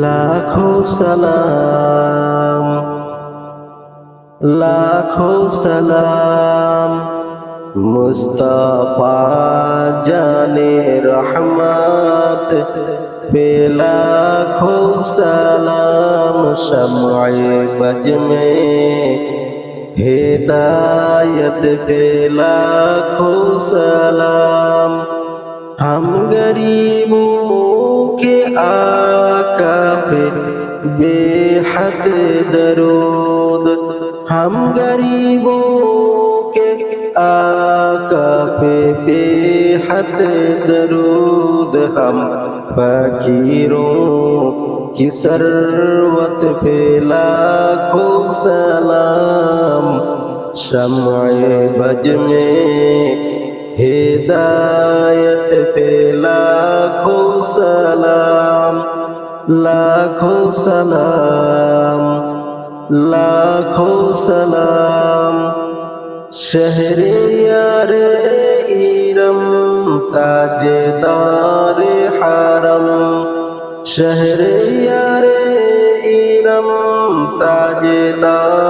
লাখো সালাম লাখো সালাম মুস্তাফা জানে রহমত पे लाखों सलाम शमए बज में हिदायत पे लाखों सलाम हम गरीबों के आका पे बेहद दरूद। हम गरीबों के आका पे बेहद दरूद। हम फकीरों की सरवत पे लाखों सलाम। शमए बज में हिदायत पे लाखों सलाम। লাখো সালাম লাখো সালাম। শহরিয়ার ইরম তাজদার হারম। শহরিয়ার ইরম তাজদার